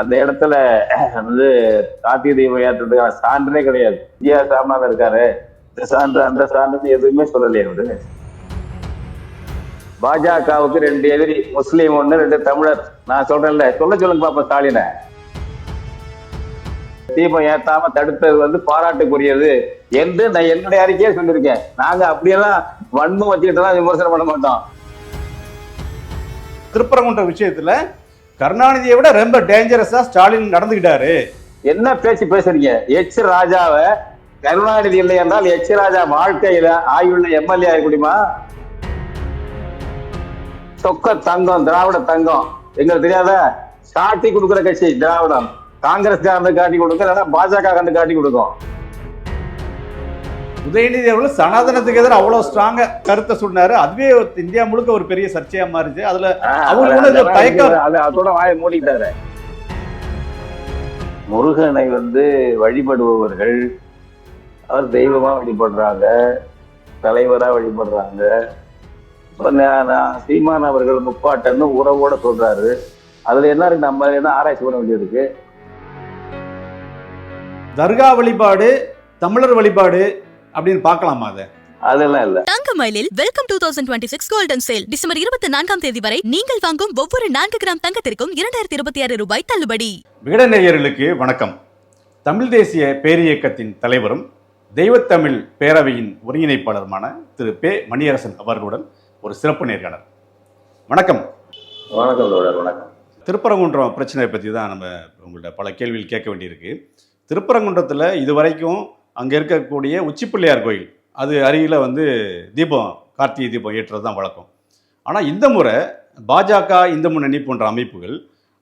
அந்த இடத்துல வந்து கார்த்திகை தீபம் ஏற்றுறதுக்கான சான்றே கிடையாது. ஜியா சாமிநாதன் இருக்காரு. இந்த சான்று அந்த சான்று எதுவுமே சொல்லலையே அவரு. பாஜகவுக்கு ரெண்டு எதிரி முஸ்லீம் ஒண்ணு ரெண்டு தமிழர். நான் சொல்றேன்ல சொல்ல சொல்லுங்க பாப்பா ஸ்டாலினை. தீபம் ஏத்தாம தடுத்தது வந்து பாராட்டுக்குரியது என்று நான் என்னுடைய அறிக்கையே சொல்லியிருக்கேன். நாங்க அப்படியெல்லாம் வன்மம் வச்சுக்கிட்டு விமர்சனம் பண்ண மாட்டோம். திருப்பரங்குன்ற விஷயத்துல கருணாநிதியை விட ரொம்ப டேஞ்சரஸா ஸ்டாலின் நடந்துக்கிட்டாரு. என்ன பேச்சு பேசுறீங்க? எச் ராஜாவை கருணாநிதி இல்லை என்றால் எச் ராஜா வாழ்க்கையில ஆயுள்ள எம்எல்ஏ ஆக முடியுமா? சொக்க தங்கம் திராவிட தங்கம். எங்களுக்கு தெரியாத? காட்டி கொடுக்குற கட்சி திராவிடம். காங்கிரஸ் காரந்து காட்டி கொடுக்கும் இல்லைன்னா பாஜக கண்டு காட்டி கொடுக்கும். உதயநிதி அவர்கள் சனாதனத்துக்கு எதிராக அவ்வளவு ஸ்ட்ராங்கா கருத்தை சொன்னாரு. அதுவே இந்தியா முழுக்க ஒரு பெரிய சர்ச்சையா மாறிச்சு. அதுல அவங்க கூட இந்த தயக்கம் அது அதோட வாயை மூடிட்டாரு. முருகனை வந்து வழிபடுபவர்கள் அவர் தெய்வமா வழிபடுறாங்க தலைவரா வழிபடுறாங்க. சீமான் அவர்கள் முப்பாட்டன்னு உறவோட சொல்றாரு. அதுல என்ன இருக்கு? நம்ம என்ன ஆராய்ச்சி பண்ண வேண்டியிருக்கு? தர்கா வழிபாடு தமிழர் வழிபாடு அப்படின்னு பார்க்கலாமா அதை? அதெல்லாம் இல்ல. தங்க மயிலில் welcome to thousand twenty six golden sale December இருபத்தி நான்காம் தேதி வரை நீங்கள் வாங்கும் ஒவ்வொரு நான்கு கிராம் தங்கத்திற்கும் இரண்டாயிரத்தி இருபத்தி ஆறு ரூபாய் தள்ளுபடி. விகடநேயர்களுக்கு வணக்கம். தமிழ் தேசிய பேரியக்கத்தின் தலைவரும் தெய்வத்தமிழ் பேரவையின் ஒருங்கிணைப்பாளருமான திரு. பே. மணியரசன் அவர்களுடன் ஒரு சிறப்பு நேர்காணல். வணக்கம். வணக்கம் வணக்கம். திருப்பரங்குன்றம் பிரச்சனையை பற்றி தான் நம்ம உங்கள்ட்ட பல கேள்விகள் கேட்க வேண்டியிருக்கு. திருப்பரங்குன்றத்தில் இது வரைக்கும் அங்கே இருக்கக்கூடிய உச்சிப்பிள்ளையார் கோயில். அது அருகில் வந்து தீபம் கார்த்திகை தீபம் ஏற்றுறது தான் வழக்கம். ஆனால் இந்த முறை பாஜக இந்து முன்னணி போன்ற அமைப்புகள்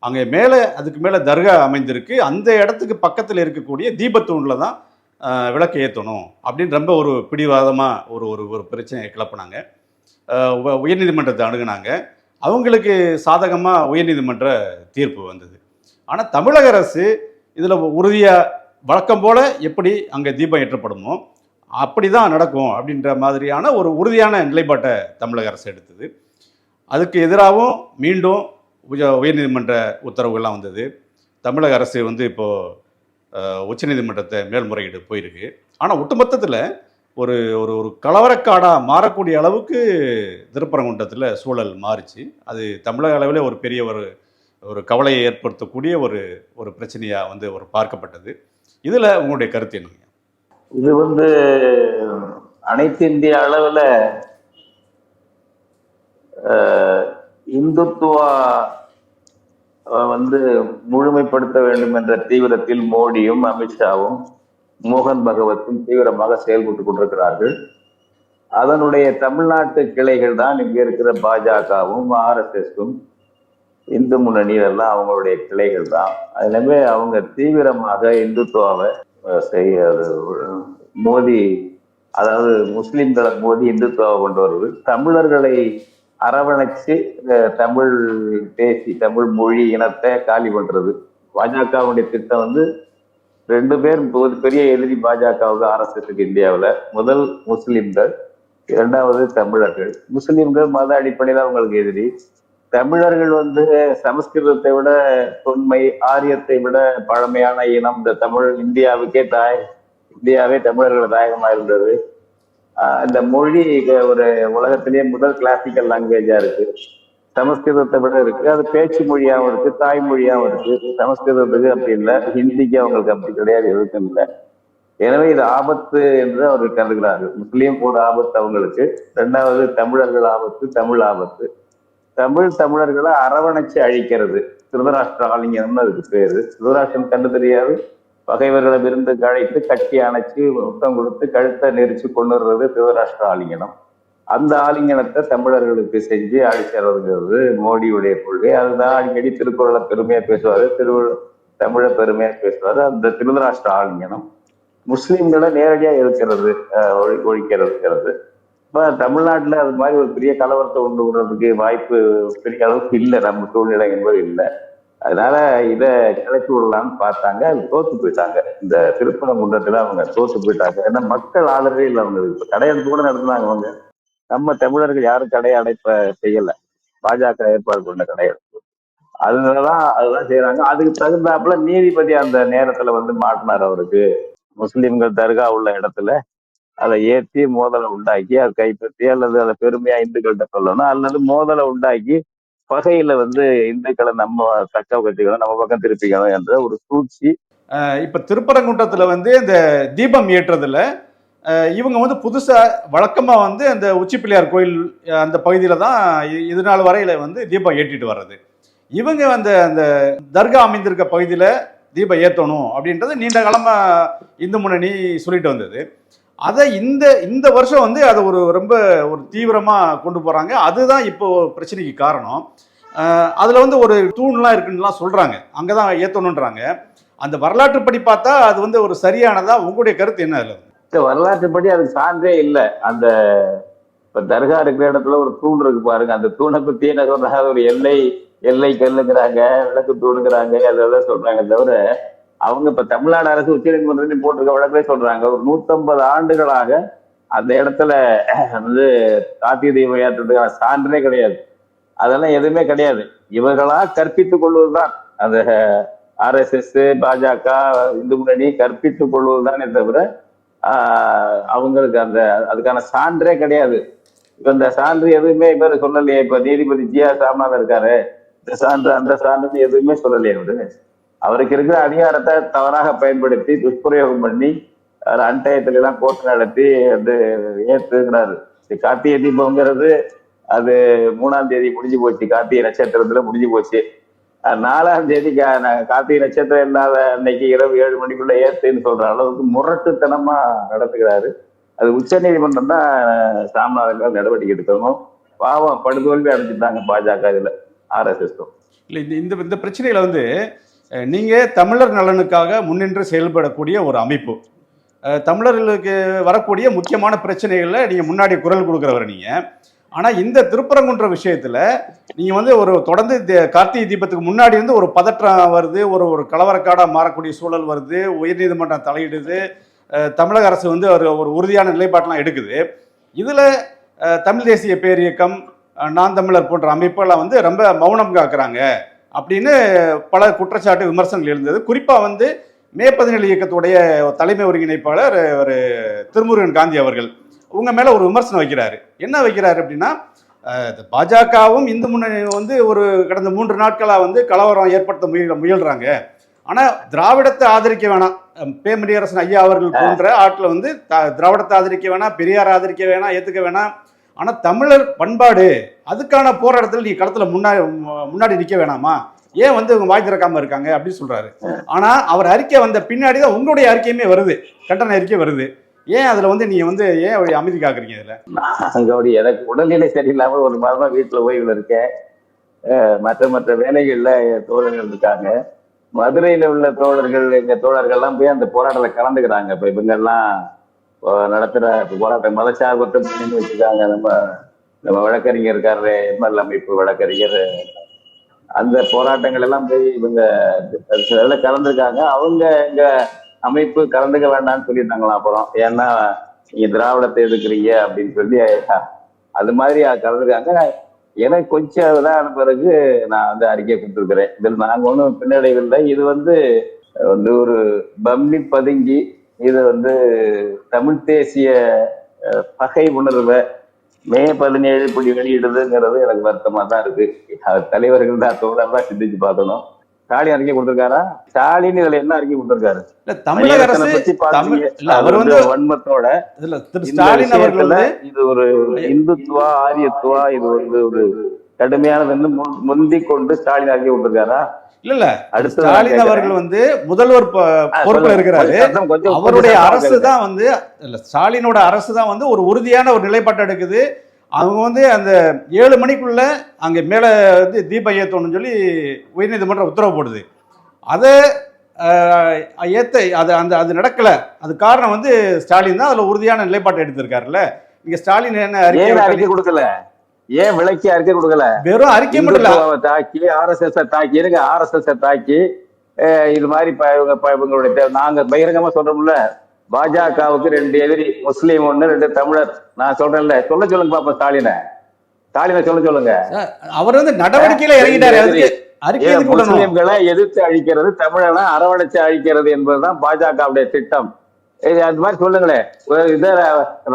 அங்கே மேலே அதுக்கு மேலே தர்கா அமைந்திருக்கு. அந்த இடத்துக்கு பக்கத்தில் இருக்கக்கூடிய தீபத்தூணில் தான் விளக்கு ஏற்றணும் அப்படின்னு ரொம்ப ஒரு பிடிவாதமாக ஒரு ஒரு ஒரு பிரச்சனையை கிளப்புனாங்க. உயர்நீதிமன்றத்தை அணுகுனாங்க. அவங்களுக்கு சாதகமாக உயர்நீதிமன்ற தீர்ப்பு வந்தது. ஆனால் தமிழக அரசு இதில் உறுதியாக வழக்கம் போல் எப்படி அங்கே தீபம் ஏற்றப்படுமோ அப்படி தான் நடக்கும் அப்படின்ற மாதிரியான ஒரு உறுதியான நிலைப்பாட்டை தமிழக அரசு எடுத்தது. அதுக்கு எதிராகவும் மீண்டும் உய உயர்நீதிமன்ற உத்தரவுகள்லாம் வந்தது. தமிழக அரசு வந்து இப்போது உச்சநீதிமன்றத்தை மேல்முறையீடு போயிருக்கு. ஆனால் ஒட்டுமொத்தத்தில் ஒரு ஒரு ஒரு கலவரக்காடாக மாறக்கூடிய அளவுக்கு திருப்பரங்குன்றத்தில் சூழல் மாறிச்சு. அது தமிழக அளவில் ஒரு பெரிய ஒரு ஒரு கவலையை ஏற்படுத்தக்கூடிய ஒரு ஒரு பிரச்சனையாக வந்து ஒரு பார்க்கப்பட்டது. இதில் உங்களுடைய கருத்து என்னங்க இது வந்து அனைத்து இந்திய அளவுல இந்துத்துவா வந்து முழுமைப்படுத்த வேண்டும் என்ற தீவிரத்தில் மோடியும் அமித்ஷாவும் மோகன் பகவத்தும் தீவிரமாக செயல்பட்டு கொண்டிருக்கிறார்கள். அதனுடைய தமிழ்நாட்டு கிளைகள் தான் இங்க இருக்கிற பாஜகவும் ஆர்எஸ்எஸும் இந்து முன்னணி எல்லாம் அவங்களுடைய கிளைகள் தான். எனவே அவங்க தீவிரமாக இந்துத்துவாவை செய்ய அது- மோதி அதாவது முஸ்லிம்களை மோதி இந்துத்துவாவை கொண்டு வருவது. தமிழர்களை அரவணைச்சு தமிழ் பேசி தமிழ் மொழி இனத்தை காலி பண்றது. பாஜகவுடைய திட்டம் வந்து ரெண்டு பேர் பெரிய எதிரி பாஜகவுக்கு ஆர்எஸ்எஸ்க்கு இந்தியாவில் முதல் முஸ்லிம்கள் இரண்டாவது தமிழர்கள். முஸ்லிம்கள் மத அடிப்படையில் அவங்களுக்கு எதிரி. தமிழர்கள் வந்து சமஸ்கிருதத்தை விட தொன்மை ஆரியத்தை விட பழமையான இனம். இந்த தமிழ் இந்தியாவுக்கே தாய் இந்தியாவே தமிழர்கள் தாயகமா இருந்தது. இந்த மொழி ஒரு உலகத்திலேயே முதல் கிளாசிக்கல் லாங்குவேஜா இருக்கு. சமஸ்கிருதத்தை விட இருக்கு. அது பேச்சு மொழியாகவும் இருக்கு தாய்மொழியாகவும் இருக்கு. சமஸ்கிருதத்துக்கு அப்படி இல்லை. ஹிந்திக்கு அவங்களுக்கு அப்படி கிடையாது எதுக்கும் இல்லை. எனவே இது ஆபத்து என்று அவர்கள் கருதுகிறார்கள். முஸ்லீம் கூட ஆபத்து அவங்களுக்கு. ரெண்டாவது தமிழர்கள் ஆபத்து தமிழ் ஆபத்து. தமிழ் தமிழர்களை அரவணைச்சு அழிக்கிறது. திருதராஷ்டிர ஆலிங்கம்னு அதுக்கு பேரு? திருதராஷ்டிரம் கண்டு தெரியாது. பகைவர்களை விருந்து கழைத்து கட்டி அணைச்சு முத்தம் கொடுத்து கழுத்தை நெரிச்சு கொண்டுறது திருதராஷ்டிர ஆலிங்கனம். அந்த ஆலிங்கனத்தை தமிழர்களுக்கு செஞ்சு அழிச்சறதுங்கிறது மோடியுடைய கொள்கை. அதுதான் அடிக்கடி திருக்குறளை பெருமையா பேசுவாரு திரு தமிழை பெருமையா பேசுவாரு. அந்த திருதராஷ்டிர ஆலிங்கனம் முஸ்லிம்களை நேரடியா இருக்கிறது ஒழி ஒழிக்கிறதுங்கிறது. தமிழ்நாட்டில் அது மாதிரி ஒரு பெரிய கலவரத்தை உண்டு விடுறதுக்கு வாய்ப்பு பெரிய அளவுக்கு இல்லை. நம்ம சூழ்நிலை என்பது இல்லை. அதனால இதை கிளப்பி விடலாம்னு பார்த்தாங்க. அது தோத்து போயிட்டாங்க. இந்த திருப்பரங்குன்றத்தில் அவங்க தோத்து போயிட்டாங்க. ஏன்னா மக்கள் ஆதரவே இல்லை அவங்களுக்கு. இப்போ கடையெடுத்து கூட நடந்தாங்க அவங்க. நம்ம தமிழர்கள் யாரும் கடை அடைப்ப செய்யலை. பாஜக ஏற்பாடு கொண்ட கடையெடுப்பு தான் அதுதான் செய்யறாங்க அதுக்கு தகுந்தாப்புல நீதிபதி அந்த நேரத்துல வந்து மாட்டினார் அவருக்கு. முஸ்லிம்கள் தர்கா உள்ள இடத்துல. அதை ஏற்றி மோதலை உண்டாக்கி அதை கைப்பற்றி அல்லது அதை பெருமையா இந்துக்கள்கிட்ட சொல்லணும். அல்லது மோதலை உண்டாக்கி பகையில வந்து இந்துக்களை நம்ம தக்க கட்டிக்கணும் நம்ம பக்கம் திருப்பிக்கணும் என்ற ஒரு சூழ்ச்சி. இப்போ திருப்பரங்குன்றத்துல வந்து இந்த தீபம் ஏற்றதுல இவங்க வந்து புதுசா வழக்கமா வந்து அந்த உச்சி பிள்ளையார் கோயில் அந்த பகுதியில தான் இது நாள் வரையில வந்து தீபம் ஏற்றிட்டு வர்றது. இவங்க அந்த அந்த தர்கா அமைந்திருக்க பகுதியில தீபம் ஏற்றணும் அப்படின்றது நீண்ட காலமா இந்து முன்னணி சொல்லிட்டு வந்தது. அதை இந்த இந்த வருஷம் வந்து அதை ஒரு ரொம்ப ஒரு தீவிரமாக கொண்டு போகிறாங்க அதுதான் இப்போ பிரச்சனைக்கு காரணம். அதில் வந்து ஒரு தூண்லாம் இருக்குன்னுலாம் சொல்கிறாங்க அங்கே தான் ஏற்றணுன்றாங்க அந்த வரலாற்றுப்படி பார்த்தா அது வந்து ஒரு சரியானதா? உங்களுடைய கருத்து என்ன அதில்? இந்த வரலாற்றுப்படி அதுக்கு சான்றே இல்லை. அந்த இப்போ தர்கா இருக்கிற இடத்துல ஒரு தூண் இருக்கு பாருங்க. அந்த தூணை பற்றி என்ன சொல்றாங்க? ஒரு எல்லை எல்லை கல்லுங்கிறாங்க விளக்கு தூணுங்கிறாங்க அதெல்லாம் சொல்றாங்க தவிர அவங்க இப்ப தமிழ்நாடு அரசு உச்ச உச்சநீதிமன்றத்தையும் போட்டிருக்க வழக்கே சொல்றாங்க. ஒரு நூத்தம்பது ஆண்டுகளாக அந்த இடத்துல வந்து கார்த்திகை தீபம் ஏற்றுறதுக்கான சான்றே கிடையாது. அதெல்லாம் எதுவுமே கிடையாது. இவர்களா கற்பித்துக் கொள்வதுதான். அந்த ஆர்எஸ்எஸ் பாஜக இந்து முன்னணி கற்பித்துக் கொள்வதுதானே தவிர ஆஹ் அவங்களுக்கு அந்த அதுக்கான சான்றே கிடையாது. இப்ப இந்த சான்று எதுவுமே இவர் சொல்லலையே. இப்ப நீதிபதி ஜி ஆர் சாமிநாதன் இருக்காரு. இந்த சான்று அந்த சான்றுன்னு எதுவுமே சொல்லலையே அவரு அவருக்கு இருக்கிற அதிகாரத்தை தவறாக பயன்படுத்தி துஷ்பிரயோகம் பண்ணி அவர் அன்டயத்துல எல்லாம் கோர்ட் நடத்தி வந்து ஏற்றுகிறாரு கார்த்திகை தீபம்ங்கிறது அது மூணாம் தேதி முடிஞ்சு போச்சு. கார்த்திகை நட்சத்திரத்துல முடிஞ்சு போச்சு. நாலாம் தேதி கா- கார்த்திகை நட்சத்திரம் இல்லாத அன்னைக்கு இரவு ஏழு மணிக்குள்ள ஏத்துன்னு சொல்ற அளவுக்கு முரட்டுத்தனமா நடத்துகிறாரு. அது உச்ச நீதிமன்றம் தான் சாமிநாதன் நடவடிக்கை எடுக்கணும். பாவம் படுதோல்வி அடைஞ்சிட்டாங்க பாஜக இதுல ஆர்எஸ்எஸ் இல்லை இந்த இந்த இந்த பிரச்சனையில வந்து நீங்கள் தமிழர் நலனுக்காக முன்னின்று செயல்படக்கூடிய ஒரு அமைப்பு. தமிழர்களுக்கு வரக்கூடிய முக்கியமான பிரச்சனைகளில் நீங்கள் முன்னாடி குரல் கொடுக்குறவர் நீங்கள் ஆனால் இந்த திருப்பரங்குன்ற விஷயத்தில் நீங்கள் வந்து ஒரு தொடர்ந்து கார்த்திகை தீபத்துக்கு முன்னாடி வந்து ஒரு பதற்றம் வருது ஒரு ஒரு கலவரக்காடாக மாறக்கூடிய சூழல் வருது உயர்நீதிமன்றம் தலையிடுது தமிழக அரசு வந்து ஒரு ஒரு உறுதியான நிலைப்பாட்டெலாம் எடுக்குது. இதில் தமிழ் தேசிய பேரியக்கம் நான் தமிழர் போன்ற அமைப்புகள்லாம் வந்து ரொம்ப மௌனம் காக்குறாங்க. அப்படின்னு பல குற்றச்சாட்டு விமர்சனங்கள் இருந்தது குறிப்பாக வந்து மே பதினேழு இயக்கத்துடைய தலைமை ஒருங்கிணைப்பாளர் ஒரு திருமுருகன் காந்தி அவர்கள் உங்கள் மேலே ஒரு விமர்சனம் வைக்கிறாரு. என்ன வைக்கிறாரு அப்படின்னா பாஜகவும் இந்து முன்னணி வந்து ஒரு கடந்த மூன்று நாட்களாக வந்து கலவரம் ஏற்படுத்த முய முயல்றாங்க. ஆனால் திராவிடத்தை ஆதரிக்க வேணாம். பேமணியரசன் ஐயா அவர்கள் போன்ற ஆட்டில் வந்து திராவிடத்தை ஆதரிக்க வேணாம் பெரியார் ஆதரிக்க வேணாம் ஏற்றுக்க வேணாம். ஆனால் தமிழர் பண்பாடு அதுக்கான போராட்டத்தில் நீ களத்தில் முன்னாடி முன்னாடி நிற்க வேணாமா? ஏன் வந்து இவங்க வாய் திறக்காம இருக்காங்க? அப்படின்னு சொல்றாரு. ஆனா அவர் அறிக்கை வந்த பின்னாடி தான் உங்களுடைய அறிக்கையுமே வருது. கண்டன அறிக்கை வருது. ஏன் அதுல வந்து நீங்க வந்து ஏன் அமைதி காக்குறீங்க இதுல? அங்கோடி எனக்கு உடல்நிலை சரியில்லாம ஒரு மாதமா வீட்டுல ஓய்வுல இருக்கேன். மற்ற மற்ற வேலைகள்ல தோழர்கள் இருக்காங்க. மதுரையில உள்ள தோழர்கள் எங்க தோழர்கள்லாம் போய் அந்த போராட்டத்தில் கலந்துக்கிறாங்க. இப்ப இவங்க எல்லாம் நடத்துற போராட்டம் மதச்சார்பற்ற முன்னணி வச்சிருக்காங்க நம்ம நம்ம வழக்கறிஞர் இருக்காரு எம்எல் அமைப்பு வழக்கறிஞர். அந்த போராட்டங்கள் எல்லாம் போய் இவங்க அதில் கலந்துருக்காங்க. அவங்க எங்க அமைப்பு கலந்துக்க வேண்டாம்னு சொல்லியிருந்தாங்களாம் அப்புறம்? ஏன்னா நீங்க திராவிடத்தை எதுக்குறீங்க அப்படின்னு சொல்லி அது மாதிரி கலந்துருக்காங்க. எனக்கு கொஞ்சம் இதான பிறகு நான் வந்து அறிக்கை கொடுத்துருக்குறேன். இதில் நாங்கள் ஒன்றும் பின்னடைவில்லை. இது வந்து வந்து ஒரு பம்மி பதுங்கி இது வந்து தமிழ் தேசிய பகை உணர்வை மே பதினேழு இப்படி வெளியிடுதுங்கிறது எனக்கு வருத்தமா தான் இருக்கு தலைவர்கள் தான் தோழர் தான் சிந்திச்சு பார்க்கணும். ஸ்டாலின் அறிக்கை கொடுத்திருக்காரா? ஸ்டாலின் இதுல என்ன அறிக்கை கொடுத்திருக்காரு? இல்ல தமிழக அரசு பத்தி. இல்ல அவர் வந்து வன்மத்தோட இதுல திரு ஸ்டாலின் அவர்கள் இது ஒரு இந்துத்துவா ஆரியத்துவா இது வந்து ஒரு கடுமையானது முந்திக் கொண்டு ஸ்டாலின் அறிக்கை கொடுத்திருக்காரா? இல்ல இல்ல. அடுத்து ஸ்டாலின். அவர்கள் வந்து முதல்வர் பொறுப்புல. இருக்கிறாரு. அவருடைய அரசு. தான் வந்து இல்ல ஸ்டாலினோட அரசு தான் வந்து ஒரு உறுதியான ஒரு நிலைப்பாட்டை எடுக்குது. அவங்க வந்து அந்த ஏழு மணிக்குள்ள அங்க மேல வந்து தீபம் ஏத்தணும்னு சொல்லி உயர்நீதிமன்றம் உத்தரவு போடுது. அதை ஏத்த அது அந்த அது நடக்கல. அது காரணம் வந்து ஸ்டாலின் தான் அதுல உறுதியான நிலைப்பாட்டை எடுத்திருக்காருல்ல. நீங்க ஸ்டாலின் என்ன அறிக்கை கொடுக்கல? ஏன் விளக்கி அறிக்கை கொடுக்கல? வெறும் அறிக்கை மட்டும் தாக்கி ஆர்எஸ்எஸ் தாக்கி இருங்க ஆர்எஸ்எஸ் தாக்கி அஹ் இது மாதிரி இவங்களுடைய நாங்க பகிரங்கமா சொல்றோம்ல. பாஜகவுக்கு ரெண்டு எதிரி முஸ்லீம் ஒண்ணு ரெண்டு தமிழர். நான் சொல்றேன்ல. சொல்ல சொல்லுங்க பாப்பா ஸ்டாலினை. ஸ்டாலினை சொல்ல சொல்லுங்க. அவர் வந்து நடவடிக்கையில இறங்கிட்டாரு. முஸ்லிம்களை எதிர்த்து அழிக்கிறது தமிழனை அரவணைச்சு அழிக்கிறது என்பதுதான் பாஜகவுடைய திட்டம். அந்த மாதிரி சொல்லுங்களேன் இத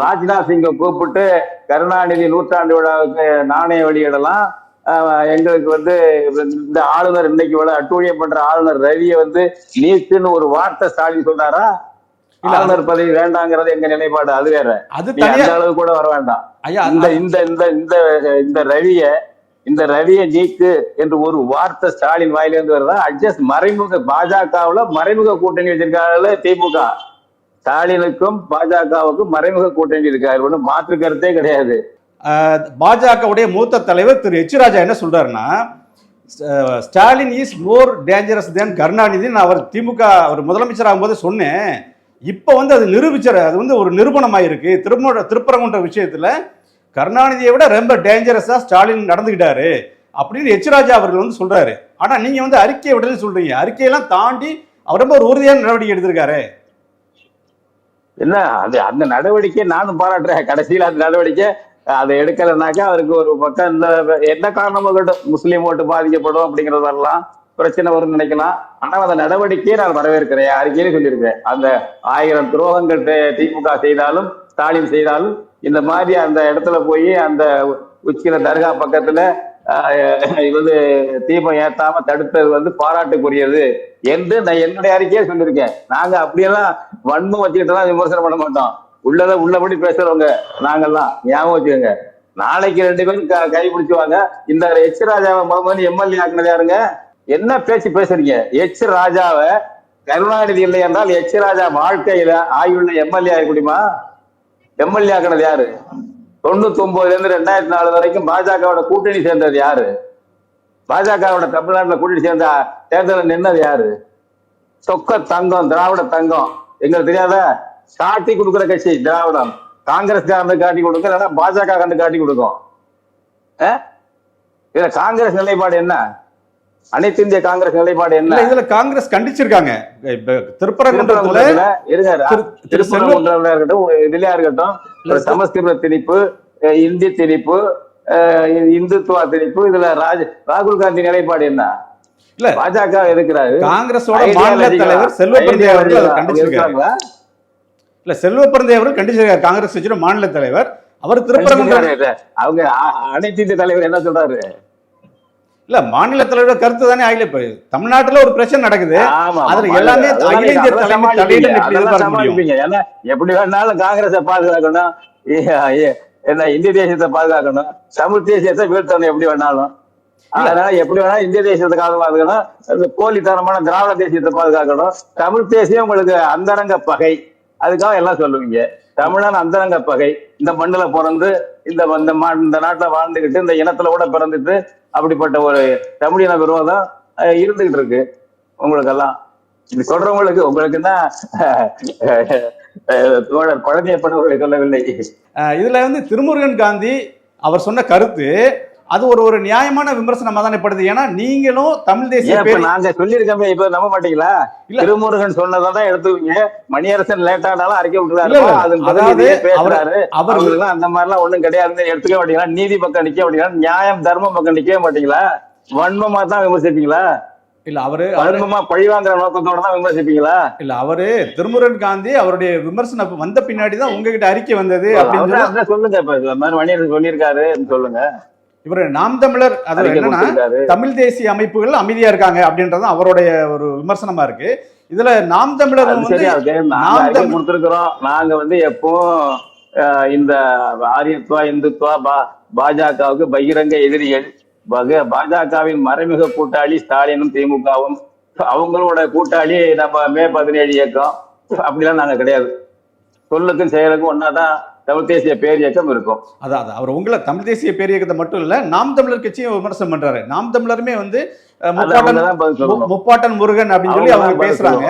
ராஜ்நாத் சிங்கை கூப்பிட்டு கருணாநிதி நூற்றாண்டு விழாவுக்கு நாணய வெளியிடலாம். எங்களுக்கு வந்து இந்த ஆளுநர் இன்னைக்கு விட அட்டூழியம் பண்ற ஆளுநர் ரவியை வந்து நீக்குன்னு ஒரு வார்த்தை ஸ்டாலின் சொன்னாரா? ஆளுநர் பதவி வேண்டாங்கிறது எங்க நிலைப்பாடு அது வேற. அது அந்த அளவு கூட வர வேண்டாம். இந்த இந்த இந்த இந்த இந்த ரவிய இந்த ரவிய நீக்கு என்று ஒரு வார்த்தை ஸ்டாலின் வாயிலிருந்து வருதா? அட்ஜஸ்ட் மறைமுக பாஜகவுல மறைமுக கூட்டணி வச்சிருக்காங்கல்ல திமுக. ஸ்டாலினுக்கும் பாஜகவுக்கும் மறைமுக கூட்டணி இருக்காரு. ஒன்றும் மாற்று கருத்தே கிடையாது. பாஜகவுடைய மூத்த தலைவர் திரு எச் ராஜா என்ன சொல்றாருன்னா Stalin is more dangerous than Karunanidhi நான் அவர் திமுக அவர் முதலமைச்சர் ஆகும்போது சொன்னேன். இப்போ வந்து அது நிரூபிச்சர் அது வந்து ஒரு நிரூபணமாயிருக்கு. திரும்ப திருப்பரங்குன்ற விஷயத்தில் கருணாநிதியை விட ரொம்ப டேஞ்சரஸாக ஸ்டாலின் நடந்துக்கிட்டாரு அப்படின்னு எச் ராஜா அவர்கள் வந்து சொல்றாரு. ஆனால் நீங்கள் வந்து அறிக்கையை விடல சொல்றீங்க. அறிக்கையெல்லாம் தாண்டி அவர் ரொம்ப ஒரு உறுதியான நடவடிக்கை எடுத்திருக்காரு. என்ன அது அந்த நடவடிக்கை நானும் பாராட்டுறேன். கடைசியில் அந்த நடவடிக்கை அதை எடுக்கலைனாக்கா அவருக்கு ஒரு பக்கம் இந்த என்ன காரணமோ முஸ்லீம் ஓட்டு பாதிக்கப்படும் அப்படிங்கிறதெல்லாம் பிரச்சனை வரும்னு நினைக்கலாம். ஆனால் அந்த நடவடிக்கையை நான் வரவேற்கிறேன். அறிக்கையிலே சொல்லியிருக்கேன். அந்த ஆயிரம் துரோகங்கள் திமுக செய்தாலும் ஸ்டாலின் செய்தாலும் இந்த மாதிரி அந்த இடத்துல போய் அந்த உச்சியில தர்கா பக்கத்துல வந்து தீபம் ஏத்தாம தடுத்தது வந்து பாராட்டுக்குரியது என்று நான் என்னுடைய அறிக்கையே சொல்லியிருக்கேன். நாங்க அப்படியெல்லாம் வன்மம் வச்சுக்கிட்டு விமர்சனம் பண்ண மாட்டோம். உள்ளதை உள்ளபடி பேசுறவங்க நாங்கெல்லாம் ஞாபகம் வச்சுக்கோங்க. நாளைக்கு ரெண்டு பேரும் க- கை பிடிச்சுவாங்க இந்த எச் ராஜாவை முதல்ல எம்எல்ஏ ஆக்குனது யாருங்க? என்ன பேச்சு பேசுறீங்க? எச் ராஜாவை கருணாநிதி இல்லை என்றால் எச் ராஜா வாழ்க்கையில ஆயுள்ள எம்எல்ஏ ஆக முடியுமா? எம்எல்ஏ ஆக்குனது யாரு? தொண்ணூத்தி ஒன்பதுல இருந்து ரெண்டாயிரத்தி நாலு வரைக்கும் பாஜகவோட கூட்டணி சேர்ந்தது யாரு? பாஜகவோட தமிழ்நாட்டுல கூட்டணி சேர்ந்த தேர்தலில் நின்னது யாரு? சொக்க தங்கம் திராவிட தங்கம். எங்களுக்கு தெரியாத? காட்டி கொடுக்குற கட்சி திராவிடம். காங்கிரஸ் காரந்து காட்டி கொடுக்கும் இல்லைன்னா பாஜக கண்டு காட்டி கொடுக்கும்? இதுல காங்கிரஸ் நிலைப்பாடு என்ன? அனைத்து இந்திய காங்கிரஸ் நிலைப்பாடு என்ன? இதுல காங்கிரஸ் கண்டிச்சிருக்காங்க. திருப்பரங்குன்றத்துல இருங்க திரு- திரு செல்வம் திருப்பரங்குன்றத்துல இருக்கட்டும் இதுலயா இருக்கட்டும் சமஸ்கிருத திணிப்பு இந்தி திணிப்பு இந்துத்துவா திணிப்பு இதுல ராஜ் ராகுல் காந்தி நிலைப்பாடு என்ன? இல்ல. பாஜக எதுக்குறாரு? காங்கிரஸோட மாநில? தலைவர் செல்வ பிறந்தே ஐடியா அவர்கள் இருக்காங்களா? இல்ல செல்வ பிறந்தே அவர்கள் கண்டிச்சிருக்காரு. காங்கிரஸ் கட்சியோட மாநில தலைவர். அவர் திருப்பரங்குன்ற அவங்க அனைத்து இந்திய தலைவர் என்ன சொல்றாரு? இல்ல மாநில தலைவரோட கருத்து தானே ஆகல இப்ப தமிழ்நாட்டுல ஒரு பிரச்சனை நடக்குது. அதுல. எல்லாமே அகில இந்திய தலைமை சமாளிப்பீங்க. ஏன்னா எப்படி வேணாலும் காங்கிரஸை பாதுகாக்கணும். என்ன இந்திய தேசியத்தை பாதுகாக்கணும். தமிழ் தேசியத்தை வீழ்த்தணும் எப்படி வேணாலும். அதனால எப்படி வேணாலும் இந்திய தேசியத்தை பாதுகாக்கணும். போலித்தனமான திராவிட தேசியத்தை பாதுகாக்கணும். தமிழ் தேசியம் உங்களுக்கு அந்தரங்க பகை. அதுக்காக எல்லாம் சொல்லுவீங்க. தமிழன் அந்தரங்க பகை. இந்த மண்ணுல பிறந்து இந்த இந்த நாட்டுல வாழ்ந்துகிட்டு இந்த இனத்துல கூட பிறந்துட்டு அப்படிப்பட்ட ஒரு தமிழின விரோதம் இருந்துகிட்டு இருக்கு உங்களுக்கெல்லாம். இது சொல்றவங்களுக்கு உங்களுக்கு தான் தோழர் பழனியப்பனவர்களை சொல்லவில்லை. இதுல வந்து திருமுருகன் காந்தி அவர் சொன்ன கருத்து அது ஒரு ஒரு நியாயமான விமர்சனமா தானே படுது. ஏன்னா நீங்களும் தமிழ் தேசிய பேர் நாங்க சொல்லியிருக்கோமே இப்ப நம்ப மாட்டீங்களா? இல்ல. திருமுருகன் சொன்னதான் எடுத்துவீங்க மணியரசன் லேட் ஆனாலும் அறிக்கை விட்டுறாரு அதாவது பேசுறாரு. அவர் அவங்களுக்கு அந்த மாதிரி எல்லாம் ஒண்ணும் கிடையாதுன்னு எடுத்துக்க மாட்டீங்களா? நீதி பக்கம் நிக்க மாட்டீங்களா? நியாயம் தர்மம் பக்கம் நிக்கவே மாட்டீங்களா? வன்மமா தான் விமர்சிப்பீங்களா? இல்ல அவரு வன்மமா பழிவாங்குற நோக்கத்தோட தான் விமர்சிப்பீங்களா? இல்ல அவரு திருமுருகன் காந்தி அவருடைய விமர்சனம் வந்த பின்னாடி தான் உங்ககிட்ட அறிக்கை வந்தது அப்படின்னு சொல்லுங்க இப்ப மணியரசன் சொல்லியிருக்காரு சொல்லுங்க. இவர் நாம் தமிழர். அது என்னன்னா. தமிழ் தேசிய அமைப்புகள் அமைதியா இருக்காங்க அப்படின்றது அவருடைய ஒரு விமர்சனமா இருக்கு. இதுல நாம் தமிழர் வந்து கொடுத்திருக்கிறோம். நாங்க வந்து அஹ், இந்த ஆரியத்துவா இந்துத்துவா பா- பாஜகவுக்கு பகிரங்க எதிரிகள். பாஜகவின் மறைமுக கூட்டாளி ஸ்டாலினும் திமுகவும். அவங்களோட கூட்டாளி நம்ம மே பதினேழு இயக்கம். அப்படிலாம் நாங்க கிடையாது. சொல்லுக்கும் செயலுக்கும் ஒன்னாதான் தமிழ் தேசிய பேர் இயக்கம் இருக்கும். அதான் அதான். அவர் உங்களை தமிழ் தேசிய பேரியக்கத்தை மட்டும் இல்ல நாம் தமிழர் கட்சியும் விமர்சனம் பண்றாரு. நாம் தமிழருமே வந்து முப்பாட்டன் முருகன் அப்படின்னு சொல்லி அவங்க பேசுறாங்க.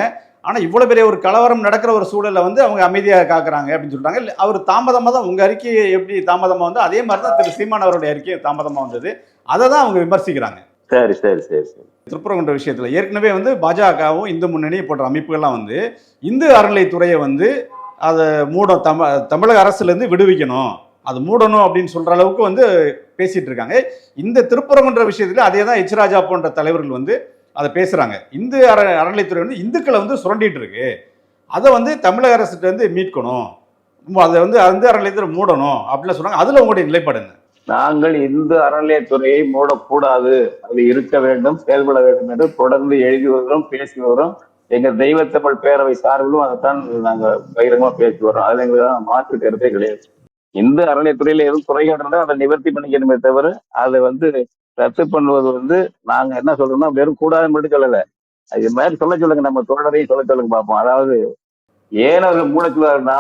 ஆனா இவ்வளவு பெரிய ஒரு கலவரம் நடக்கிற ஒரு சூழல்ல வந்து அவங்க அமைதியா காக்குறாங்க அப்படின்னு சொல்றாங்க. அவர் தாமதமா தான் உங்க அறிக்கை எப்படி தாமதமா வந்து அதே மாதிரி தான் திரு சீமான் அவருடைய அறிக்கை தாமதமா வந்தது. அதை தான் அவங்க விமர்சிக்கிறாங்க. சரி சரி சரி சரி. திருப்பரங்குன்ற விஷயத்துல ஏற்கனவே வந்து பாஜகவும் இந்து முன்னணி போன்ற அமைப்புகள்லாம் வந்து இந்து அறநிலைத்துறையை வந்து அதை மூட தமி தமிழக அரசுலேருந்து விடுவிக்கணும். அது மூடணும் அப்படின்னு சொல்கிற அளவுக்கு வந்து பேசிகிட்டு இருக்காங்க. இந்த திருப்பரங்குன்ற விஷயத்துல அதே தான் எச் ராஜா போன்ற தலைவர்கள் வந்து அதை பேசுகிறாங்க இந்து அற அறநிலைத்துறை வந்து இந்துக்களை வந்து சுரண்டிட்டு இருக்கு. அதை வந்து தமிழக அரசுகிட்ட வந்து மீட்கணும். அதை வந்து அந்த அறநிலையத்துறை மூடணும் அப்படின்னு சொன்னாங்க அதில் உங்களுடைய நிலைப்பாடு என்ன? நாங்கள் இந்து அறநிலையத்துறையை மூடக்கூடாது. அது இருக்க வேண்டும் செயல்பட வேண்டும் என்று தொடர்ந்து எழுதி வருகிறோம் பேசி வருகிறோம் எங்க தெய்வத்தமிழ் பேரவை சார்பிலும் அதைத்தான் நாங்க பகிரங்கமா பேசி வரோம் அதுல எங்களுக்கு மாற்று கருத்தே கிடையாது. இந்து அறநிலையத்துறையில எதுவும் குறைகள் இருந்தால் அதை நிவர்த்தி பண்ணிக்கணுமே தவிர அதை வந்து ரத்து பண்ணுவது வந்து நாங்க என்ன சொல்றோம்னா வெறும் கூடாது மட்டும் சொல்லல. இது மாதிரி சொல்ல சொல்லுங்க நம்ம தோழரையும் சொல்ல சொல்லுங்க பார்ப்போம் அதாவது ஏன் அவர் மூட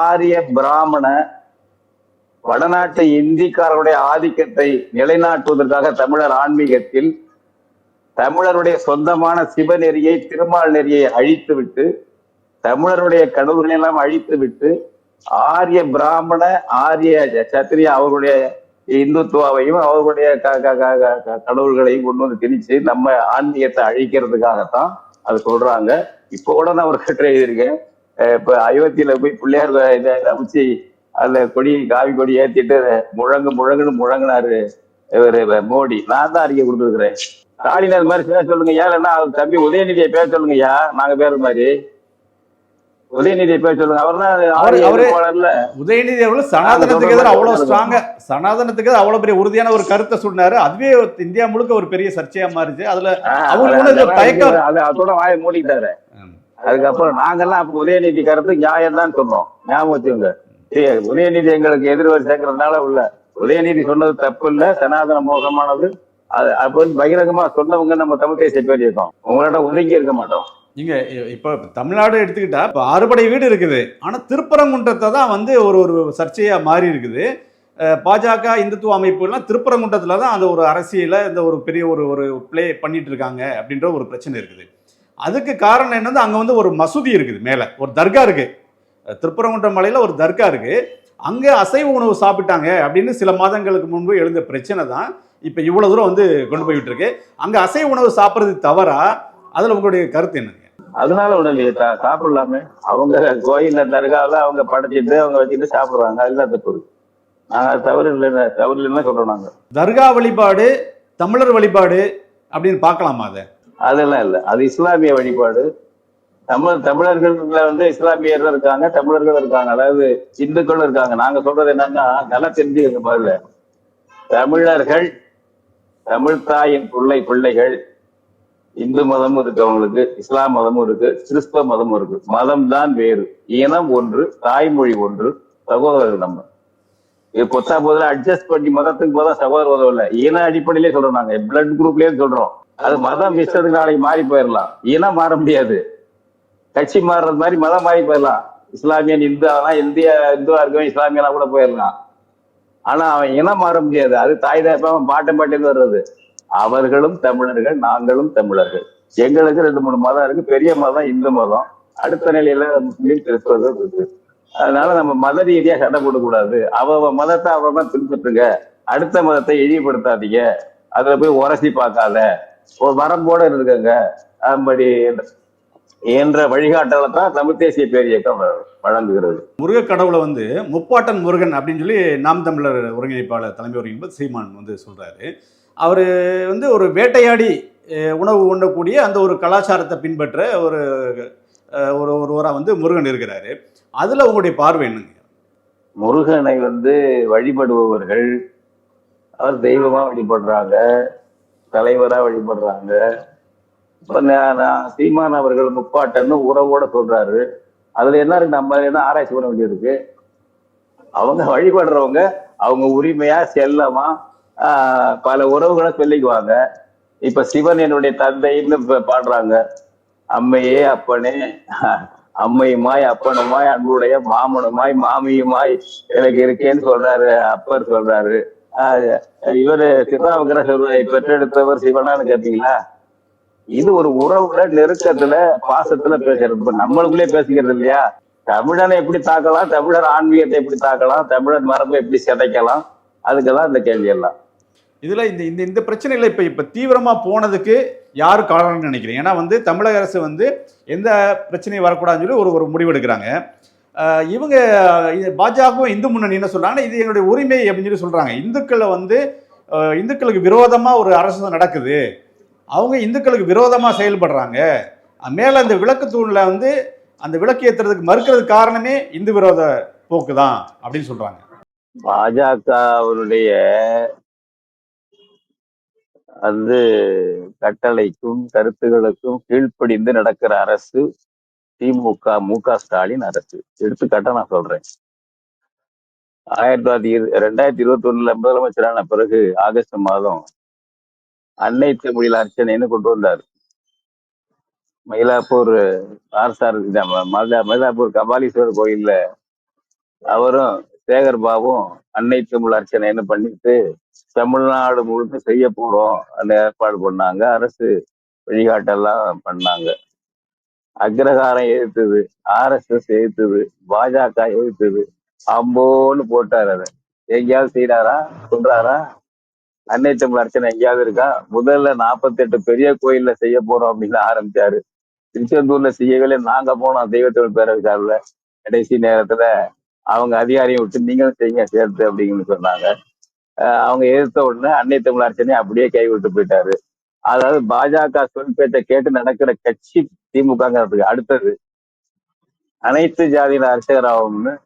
ஆரிய பிராமண வடநாட்டு இந்திக்காரருடைய ஆதிக்கத்தை நிலைநாட்டுவதற்காக தமிழர் ஆன்மீகத்தில் தமிழருடைய சொந்தமான சிவநெறியை திருமால் நெறியை அழித்து விட்டு தமிழருடைய கடவுள்களை எல்லாம் அழித்து விட்டு ஆரிய பிராமண ஆரிய சத்திரிய அவர்களுடைய இந்துத்துவாவையும் அவர்களுடைய கடவுள்களையும் கொண்டு வந்து திணிச்சு நம்ம ஆன்மீகத்தை அழிக்கிறதுக்காகத்தான் அது சொல்றாங்க. இப்போ கூட நான் ஒரு கட்டுரை எழுதியிருக்கேன். இப்ப அயோத்தியில போய் பிள்ளையார் இதை அமைச்சு அந்த கொடி காவி கொடி ஏத்திட்டு முழங்கு முழங்குன்னு முழங்கினாரு இவரு மோடி. நான் தான் அறிக்கை கொடுத்துருக்குறேன். ஸ்டாலின் அது மாதிரி பேச சொல்லுங்க ஏன் இல்லைன்னா தம்பி உதயநிதியை பேச சொல்லுங்க ஐயா நாங்க பேர் மாதிரி. உதயநிதியை பேச சொல்லுங்க அவர் தான் உதயநிதி அவர்கள் சனாதனத்துக்கு எதிராக அவ்வளவு ஸ்ட்ராங்கா சனாதனத்துக்கு அவ்வளவு பெரிய உறுதியான ஒரு கருத்தை சொன்னாரு. அதுவே இந்தியா முழுக்க ஒரு பெரிய சர்ச்சையா மாறிச்சு. அதுல இது தயக்கம். அது அதோட வாயை மூடிட்டாரு. அதுக்கப்புறம் நாங்கெல்லாம் அப்ப உதயநிதி கருத்து நியாயம் தான் சொன்னோம். ஞாபகம் வச்சுங்க உதயநிதி எங்களுக்கு எதிர்வரி சேர்க்கறதுனால உள்ள உதயநிதி சொன்னது தப்பு இல்ல சனாதன மோசமானது அப்ப வந்து பகிரங்கமா சொன்னவங்க நம்ம தமிழ் தேசிய பேர் இருக்கோம் உங்கள்ட்ட ஒதுங்கி இருக்க மாட்டோம். நீங்க இப்ப தமிழ்நாடு எடுத்துக்கிட்டா இப்ப அறுபடை வீடு இருக்குது. ஆனா திருப்பரங்குன்றத்தை தான் வந்து ஒரு ஒரு சர்ச்சையா மாறி இருக்குது. பாஜக இந்துத்துவ அமைப்புலாம் திருப்பரங்குன்றத்துல தான் அந்த ஒரு அரசியல இந்த ஒரு பெரிய ஒரு ஒரு ப்ளே பண்ணிட்டு இருக்காங்க அப்படின்ற ஒரு பிரச்சனை இருக்குது. அதுக்கு காரணம் என்னது அங்க வந்து ஒரு மசூதி இருக்குது மேல. ஒரு தர்கா இருக்கு. திருப்பரங்குன்ற திருப்பரங்குன்றம் மலையில ஒரு தர்கா இருக்கு. அங்க அசைவ உணவு சாப்பிட்டாங்க அப்படின்னு சில மாதங்களுக்கு முன்பு எழுந்த பிரச்சனை தான். இப்ப இவ்வளவு தூரம் வந்து கொண்டு போயிட்டு இருக்கு அங்க அசைவ உணவு சாப்பிட்றது தவறா? அதுல உங்களுடைய கருத்து என்னங்க? அதனால உடனே சாப்பிடலாமே. அவங்க கோயில்ல தர்காவில் அவங்க படைச்சிட்டு அவங்க வச்சுட்டு சாப்பிடுறாங்க. அதுதான் தப்பு. நாங்க அது தவறு இல்லை தவறு இல்லைன்னு சொல்றோம் நாங்க. தர்கா வழிபாடு தமிழர் வழிபாடு அப்படின்னு பார்க்கலாமா அதை? அதெல்லாம் இல்லை. அது இஸ்லாமிய வழிபாடு. தமிழ் தமிழர்கள்ல வந்து இஸ்லாமியர் இருக்காங்க தமிழர்கள் இருக்காங்க. அதாவது இந்துக்களும் இருக்காங்க. நாங்க சொல்றது என்னன்னா நல்லா தெரிஞ்சுக்கங்க முதல்ல. தமிழர்கள் தமிழ் தாயின் பிள்ளை பிள்ளைகள் இந்து மதமும் இருக்கு அவங்களுக்கு இஸ்லாம் மதமும் இருக்கு கிறிஸ்தவ மதமும் இருக்கு. மதம் தான் வேறு இனம் ஒன்று தாய்மொழி ஒன்று சகோதரர்கள் நம்ம. இது கொத்தா போதில் அட்ஜஸ்ட் பண்ணி மதத்துக்கு போதா சகோதர உதவும் இல்லை. இன அடிப்படையிலே சொல்றோம் நாங்க. பிளட் குரூப்லயே சொல்றோம். அது மதம் இஷ்டத்துக்கு நாளைக்கு மாறி போயிடலாம். இனம் மாற முடியாது. கட்சி மாறுறது மாதிரி மதம் மாறி போயிடலாம். இஸ்லாமியன் இந்து அதெல்லாம் இந்திய இந்துவா இருக்கவன் இஸ்லாமியனா கூட போயிடலாம். ஆனா அவன் இனம் மாற முடியாது. அது தாய் தகப்பன் பாட்டம் பாட்டிலிருந்து வர்றது. அவர்களும் தமிழர்கள் நாங்களும் தமிழர்கள். எங்களுக்கு ரெண்டு மூணு மதம் இருக்கு. பெரிய மதம் இந்து மதம். அடுத்த நிலையில முஸ்லீம் கிறிஸ்தவர்கள் இருக்கு. அதனால நம்ம மத ரீதியா சண்டை போடக்கூடாது. அவ அவ மதத்தை அவ பின்பற்றுங்க. அடுத்த மதத்தை இழிவுபடுத்தாதீங்க. அதுல போய் உரசி பார்க்காத. ஒரு வரம்போட இருக்கங்க. அப்படி என்ற வழிகாட்டலை தான் தமிழ் தேசிய பேர் இயக்கம் வ- வழங்குகிறது. முருக கடவுளை வந்து முப்பாட்டன் முருகன் அப்படின்னு சொல்லி நாம் தமிழர் ஒருங்கிணைப்பாளர் தலைமை ஒருங்கிணைப்பு சீமான் வந்து சொல்றாரு. அவர் வந்து ஒரு வேட்டையாடி உணவு உண்ணக்கூடிய அந்த ஒரு கலாச்சாரத்தை பின்பற்ற ஒரு ஒரு ஒருவராக வந்து முருகன் இருக்கிறாரு. அதுல உங்களுடைய பார்வை என்னங்க? முருகனை வந்து வழிபடுபவர்கள் அவர் தெய்வமா வழிபடுறாங்க தலைவரா வழிபடுறாங்க சீமான் அவர்கள் முப்பாட்டன்னு உறவோட சொல்றாரு. அதுல என்ன இருக்கு? நம்ம என்ன ஆராய்ச்சி பண்ண வேண்டியிருக்கு அவங்க வழிபடுறவங்க அவங்க உரிமையா செல்லமா ஆஹ், பல உறவுகளை சொல்லிக்குவாங்க. இப்ப சிவன் என்னுடைய தந்தைன்னு பாடுறாங்க. அம்மையே அப்பனே அம்மையுமாய் அப்பனுமாய் அன்புடைய மாமனுமாய் மாமியுமாய் எனக்கு இருக்கேன்னு சொல்றாரு அப்பர் சொல்றாரு. ஆஹ் இவரு சிவாவுக்கிற சொல்ற பெற்றெடுத்தவர் சிவனான்னு கேட்டீங்களா? இது ஒரு உறவுல நெருக்கத்துல பாசத்துல பேசுறது. இப்ப நம்மளுக்குள்ளே பேசிக்கிறது இல்லையா? தமிழனை எப்படி தாக்கலாம் தமிழர் ஆன்மீகத்தை எப்படி தாக்கலாம் தமிழர் மரபை எப்படி சிதைக்கலாம்? அதுக்கெல்லாம் இந்த கேள்வி எல்லாம். இதுல இந்த இந்த இந்த பிரச்சனையில இப்ப இப்ப தீவிரமா போனதுக்கு யார் காரணம்னு நினைக்கிறேன் ஏன்னா வந்து தமிழக அரசு வந்து எந்த பிரச்சனையும் வரக்கூடாதுன்னு சொல்லி ஒரு ஒரு முடிவு எடுக்கிறாங்க. இவங்க இது பாஜகவும் இந்து முன்னணி என்ன சொல்றாங்க இது எங்களுடைய உரிமை அப்படின்னு சொல்லி சொல்றாங்க. இந்துக்களை வந்து இந்துக்களுக்கு விரோதமா ஒரு அரசு நடக்குது. அவங்க இந்துக்களுக்கு விரோதமா செயல்படுறாங்க. மேல அந்த விளக்கு தூணில் வந்து அந்த விளக்கு ஏத்துறதுக்கு மறுக்கிறது காரணமே இந்து விரோத போக்கு தான் அப்படின்னு சொல்றாங்க. அவருடைய வந்து கட்டளைக்கும் கருத்துகளுக்கும் கீழ்ப்படிந்து நடக்கிற அரசு திமுக மு க ஸ்டாலின் அரசு. எடுத்துக்காட்ட நான் சொல்றேன். ஆயிரத்தி தொள்ளாயிரத்தி ரெண்டாயிரத்தி இருபத்தி ஒண்ணுல முதலமைச்சரான பிறகு ஆகஸ்ட் மாதம் அன்னை தமிழில் அர்ச்சனைன்னு கொண்டு வந்தார். மயிலாப்பூர் ஆர்சார் மயிலாப்பூர் கபாலீஸ்வரர் கோயில்ல அவரும் சேகர் பாபும் அன்னை தமிழ் அர்ச்சனைன்னு பண்ணிட்டு தமிழ்நாடு முழுக்க செய்ய போறோம். அந்த ஏற்பாடு பண்ணாங்க. அரசு வழிகாட்டெல்லாம் பண்ணாங்க. அக்ரஹாரம் எதிர்த்தது ஆர்எஸ்எஸ் எதிர்த்தது பாஜக எதிர்த்தது அம்போன்னு போட்டார் அதை. எங்கேயாவது செய்யறாரா சொல்றாரா அன்னை தமிழ் அர்ச்சனை எங்கேயாவது இருக்கா? முதல்ல 48 பெரிய கோயில்ல செய்ய போறோம் அப்படின்னு ஆரம்பிச்சாரு. திருச்செந்தூர்ல செய்யவே நாங்க போனோம். தெய்வத்தமிழ் பேரவைக்காரில் கடைசி நேரத்துல அவங்க அதிகாரியை விட்டு நீங்களும் செய்யுங்க சேர்த்து அப்படின்னு சொன்னாங்க. அஹ் அவங்க எதிர்த்த உடனே அன்னை தமிழ் அர்ச்சனை அப்படியே கைவிட்டு போயிட்டாரு. அதாவது பாஜக சொல் பேச்சை கேட்டு நடக்கிற கட்சி திமுகங்கிறதுக்கு அடுத்தது. அனைத்து ஜாதியில அர்ச்சகர் ஆகும்னு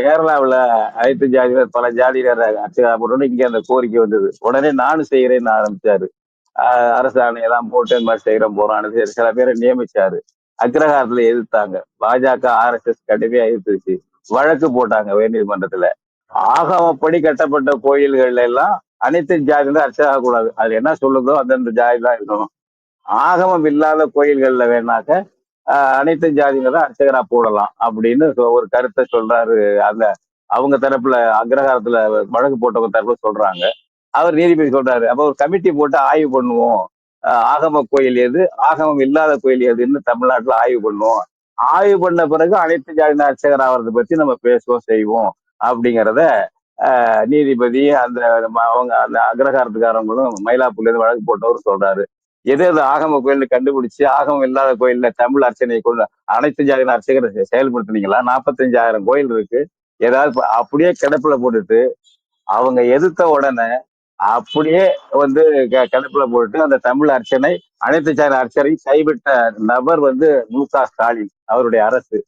கேரளாவுல அனைத்து ஜாதியினர் பல ஜாதியினர் அர்ச்சகரா போட்டோன்னு அந்த கோரிக்கை வந்தது. உடனே நானும் செய்யறேன்னு ஆரம்பிச்சாரு. ஆஹ் அரசாணை எல்லாம் போட்டு இந்த மாதிரி செய்யறோம் போறான்னு சரி சில பேரை நியமிச்சாரு. அக்ரஹாரத்தில் எதிர்த்தாங்க. பாஜக ஆர்எஸ்எஸ் கடுமையா எதிர்த்துச்சு. வழக்கு போட்டாங்க உயர்நீதிமன்றத்துல. ஆகமப்படி கட்டப்பட்ட கோயில்கள்ல எல்லாம் அனைத்து ஜாதியிலும் அர்ச்சகா கூடாது. அது என்ன சொல்லுதோ அந்தந்த ஜாதி தான் இருக்கணும். ஆகமம் இல்லாத கோயில்கள்ல வேணாக்க அனைத்து ஜாதியினரும் அர்ச்சகரா போடலாம் அப்படின்னு சொ- ஒரு கருத்தை சொல்றாரு அந்த அவங்க தரப்புல அக்ரஹாரத்துல வழக்கு போட்டவங்க தரப்புல சொல்றாங்க. அவர் நீதிபதி சொல்றாரு அப்ப ஒரு கமிட்டி போட்டு ஆய்வு பண்ணுவோம். ஆகம கோயில் எது ஆகமம் இல்லாத கோயில் எதுன்னு தமிழ்நாட்டுல ஆய்வு பண்ணுவோம். ஆய்வு பண்ண பிறகு அனைத்து ஜாதியின அர்ச்சகர் ஆகிறத பத்தி நம்ம பேசுவோம் செய்வோம் அப்படிங்கிறத நீதிபதி அந்த ம- அவங்க அந்த அக்ரஹாரத்துக்காரங்களும் மயிலாப்பூர்ல இருந்து வழக்கு போட்டவர் சொல்றாரு. எது எது ஆகம கோயில்னு கண்டுபிடிச்சு ஆகமம் இல்லாத கோயில்ல தமிழ் அர்ச்சனை கொண்டு அனைத்து ஜாதியின அர்ச்சகரை செயல்படுத்தினீங்களா செயல்படுத்துனீங்களா? நாற்பத்தஞ்சாயிரம் கோயில் இருக்கு. ஏதாவது அப்படியே கிடப்புல போட்டுட்டு அவங்க எதிர்த்த உடனே அப்படியே வந்து க- கிடப்புல போட்டு அந்த தமிழ் அர்ச்சனை அனைத்து ஜாதி அர்ச்சனை கைவிட்ட நபர் வந்து மு க ஸ்டாலின் அவருடைய அரசு.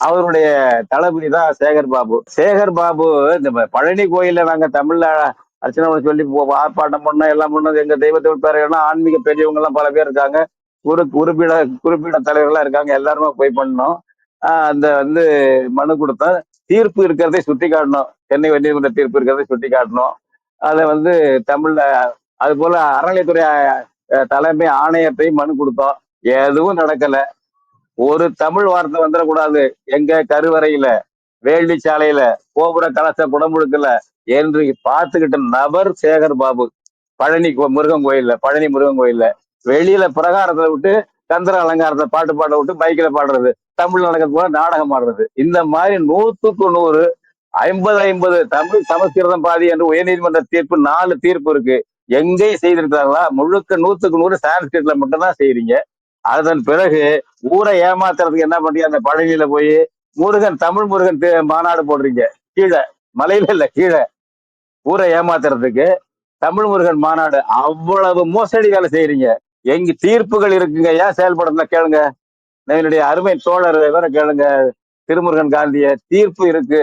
அவருடைய தளபதி தான் சேகர் பாபு. சேகர் பாபு இந்த பழனி கோயில நாங்க தமிழ்ல அர்ச்சனை பண்ண சொல்லி ஆர்ப்பாட்டம் பண்ண எல்லாம் பண்ணது எங்க தெய்வத்தை பேரெல்லாம் ஆன்மீக பெரியவங்க எல்லாம் பல பேர் இருக்காங்க. குரு குறிப்பிட குறிப்பிட தலைவர்களாக இருக்காங்க. எல்லாருமே போய் பண்ணோம் அந்த வந்து மனு கொடுத்தா தீர்ப்பு இருக்கிறதை சுட்டி காட்டணும். சென்னை உயர்நீதிமன்ற தீர்ப்பு இருக்கிறதை சுட்டி காட்டணும். அதை வந்து தமிழ்ல அது போல அறநிலையத்துறை தலைமை ஆணையத்தையும் மனு கொடுத்தோம். எதுவும் நடக்கல. ஒரு தமிழ் வார்த்தை வந்துடக்கூடாது. எங்க கருவறையில வேள்வி சாலையில கோபுர கலச குடமுழுக்கல என்று பார்த்துக்கிட்ட நபர் சேகர் பாபு. பழனி கோ- முருகன் கோயில்ல பழனி முருகன் கோயில்ல. வெளியில பிரகாரத்தை விட்டு சந்திர அலங்காரத்தை பாட்டு பாட விட்டு பைக்ல பாடுறது. தமிழ் நடக்கிறது கூட நாடகம் ஆடுறது. இந்த மாதிரி நூத்துக்கு நூறு ஐம்பது ஐம்பது தமிழ் சமஸ்கிருதம் பாதி என்று உயர்நீதிமன்ற தீர்ப்பு நாலு தீர்ப்பு இருக்கு. எங்கேயும் செய்திருக்கிறாங்களா? முழுக்க நூத்துக்கு நூறு சான்ஸ்கிரிட்ல மட்டும்தான் செய்றீங்க. அதன் பிறகு ஊரை ஏமாத்துறதுக்கு என்ன பண்றீங்க? அந்த பழனியில போய் முருகன் தமிழ் முருகன் தே- மாநாடு போடுறீங்க. கீழே மலையில இல்ல கீழே. ஊரை ஏமாத்துறதுக்கு தமிழ் முருகன் மாநாடு அவ்வளவு மோசடி வேலை செய்யறீங்க. எங்க தீர்ப்புகள் இருக்குங்க. ஏன் செயல்படல கேளுங்க. என்னுடைய அருமை தோழர் வேற கேளுங்க. திருமுருகன் காந்திய தீர்ப்பு இருக்கு.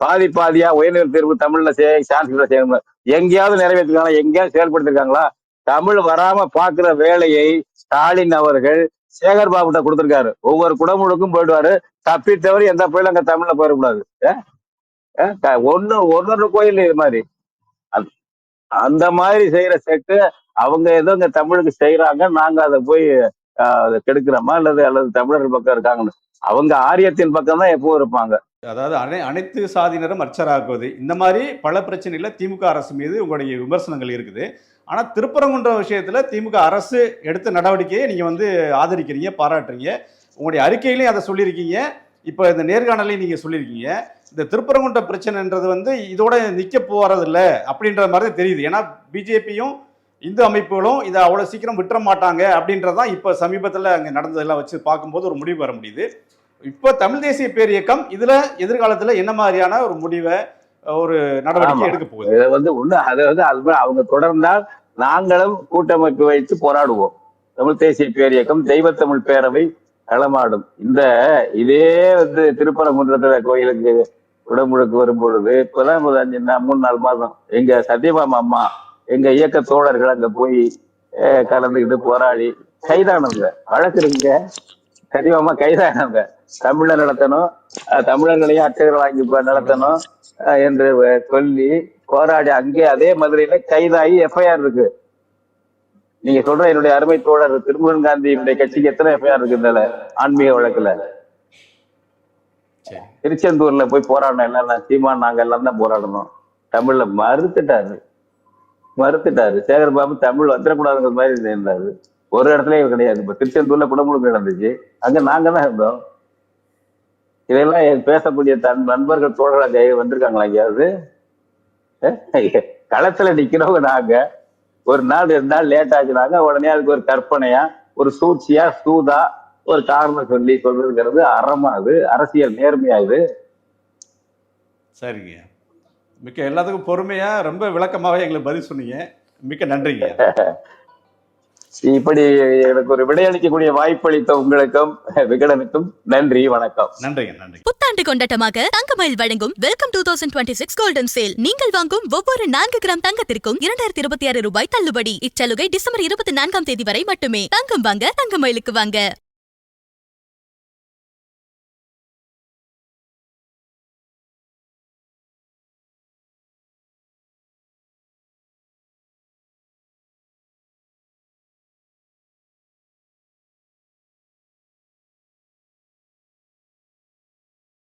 பாதி பாதியா உயர்நிலை தீர்ப்பு தமிழ்ல செய்ய சான்ஸ்கிரிட்ல செய்யணும் எங்கேயாவது நிறைவேற்றிருக்காங்களா? எங்கேயாவது செயல்படுத்திருக்காங்களா? தமிழ் வராம பாக்குற வேலையை ஸ்டாலின் அவர்கள் சேகர் பாபுட்ட கொடுத்திருக்காரு. ஒவ்வொரு குடமுழுக்கும் போயிடுவாரு. தப்பி தவறி எந்த புயலும் அங்க தமிழ்ல போயிடக்கூடாது. அஹ்? க- ஒண்ணு ஒன்னொரு கோயில் இது மாதிரி. அந்த அந்த மாதிரி செய்யற செட்டு அவங்க ஏதோ இங்க தமிழுக்கு செய்யறாங்க நாங்க அதை போய் ஆஹ், அதை கெடுக்கிறோமா அல்லது அல்லது தமிழர் பக்கம் இருக்காங்கன்னு. அவங்க ஆரியத்தின் பக்கம் தான் எப்பவும் இருப்பாங்க. அதாவது அனை அனைத்து சாதியினரும் அர்ச்சராக்குவது இந்த மாதிரி பல பிரச்சனைகளில் திமுக அரசு மீது உங்களுடைய விமர்சனங்கள் இருக்குது. ஆனால் திருப்பரங்குன்ற விஷயத்தில் திமுக அரசு எடுத்த நடவடிக்கையை நீங்கள் வந்து ஆதரிக்கிறீங்க பாராட்டுறீங்க. உங்களுடைய அறிக்கையிலையும் அதை சொல்லியிருக்கீங்க. இப்போ இந்த நேர்காணலையும் நீங்கள் சொல்லியிருக்கீங்க. இந்த திருப்பரங்குன்ற பிரச்சனைன்றது வந்து இதோட நிற்க போகிறதில்ல அப்படின்ற மாதிரி தெரியுது. ஏன்னா பிஜேபியும் இந்து அமைப்புகளும் இதை அவ்வளோ சீக்கிரம் விட்டுற மாட்டாங்க அப்படின்றது தான் இப்போ சமீபத்தில் அங்கே நடந்ததெல்லாம் வச்சு பார்க்கும்போது ஒரு முடிவு வர முடியுது. இப்போ தமிழ் தேசிய பேர் இயக்கம் இதுல எதிர்காலத்துல என்ன மாதிரியான ஒரு முடிவை ஒரு நடவடிக்கை. எடுக்க போகுது? இதை வந்து ஒண்ணு அதை வந்து அது அவங்க தொடர்ந்தால் நாங்களும் கூட்டமைப்பு வைத்து போராடுவோம். தமிழ் தேசிய பேரியக்கம் தெய்வத்தமிழ் பேரவை களமாடும். இந்த இதே வந்து திருப்பரங்குன்றத்துல கோயிலுக்கு உடம்புழுக்கு வரும்பொழுது இப்பதான் ஒரு அஞ்சு மூணு நாலு மாதம். எங்க சத்யபாமா அம்மா எங்க இயக்க தோழர்கள் அங்க போய் கலந்துக்கிட்டு போராடி கைதானவங்க. வழக்கு இருக்குங்க சத்யபாமா கைதானவங்க. தமிழ நடத்தணும் தமிழர்களையும் அர்ச்சகர் வாங்கி நடத்தணும் என்று சொல்லி போராடி அங்கே அதே மதுரையில கைதாகி எஃப்ஐஆர் இருக்கு. நீங்க சொல்ற என்னுடைய அருமை தோழர் திருமுருகன் காந்தியினுடைய கட்சிக்கு எத்தனை எஃப்ஐஆர் இருக்கு ஆன்மீக வழக்குல? திருச்செந்தூர்ல போய் போராடணும் எல்லாம் சீமான் நாங்க எல்லாம் தான் போராடணும். தமிழ்ல மறுத்துட்டாரு. மறுத்துட்டாரு. சேகர் பாபு தமிழ் வந்துடக்கூடாதுங்கிற மாதிரி இருந்தாரு. ஒரு இடத்துலயும் கிடையாது. இப்ப திருச்செந்தூர்ல குடமுழுக்கு நடந்துச்சு. அங்க நாங்க தான் இருந்தோம். இதெல்லாம் பேசக்கூடிய தன் நண்பர்கள் தோழராக வந்திருக்காங்களா எங்கேயாவது களத்துல நிக்கிறவங்க நாங்க. ஒரு நாள் ரெண்டு நாள் லேட் ஆச்சுனாங்க உடனே அதுக்கு ஒரு கற்பனையா ஒரு சூழ்ச்சியா சூதா ஒரு காரணம் சொல்லி சொல்றதுங்கிறது அறமா அது அரசியல் நேர்மையா இது சரிங்க. மிக்க எல்லாத்துக்கும் பொறுமையா ரொம்ப விளக்கமாவே எங்களுக்கு பதில் சொன்னீங்க. மிக்க நன்றிங்க. இப்படி எனக்கு ஒரு விடையளிக்கக்கூடிய வாய்ப்பளித்த உங்களுக்கும் விகடனுக்கும் நன்றி வணக்கம். நன்றிங்க நன்றி புத்தாண்டு கொண்டாட்டமாக தங்கமயில் வழங்கும் welcome to thousand twenty six golden sale நீங்கள் வாங்கும் ஒவ்வொரு நான்கு கிராம் தங்கத்திற்கும் இரண்டாயிரத்தி இருபத்தி ஆறு ரூபாய் தள்ளுபடி. இச்சலுகை டிசம்பர் இருபத்தி நான்காம் தேதி வரை மட்டுமே. தங்கம் வாங்க தங்கமயிலுக்கு வாங்க.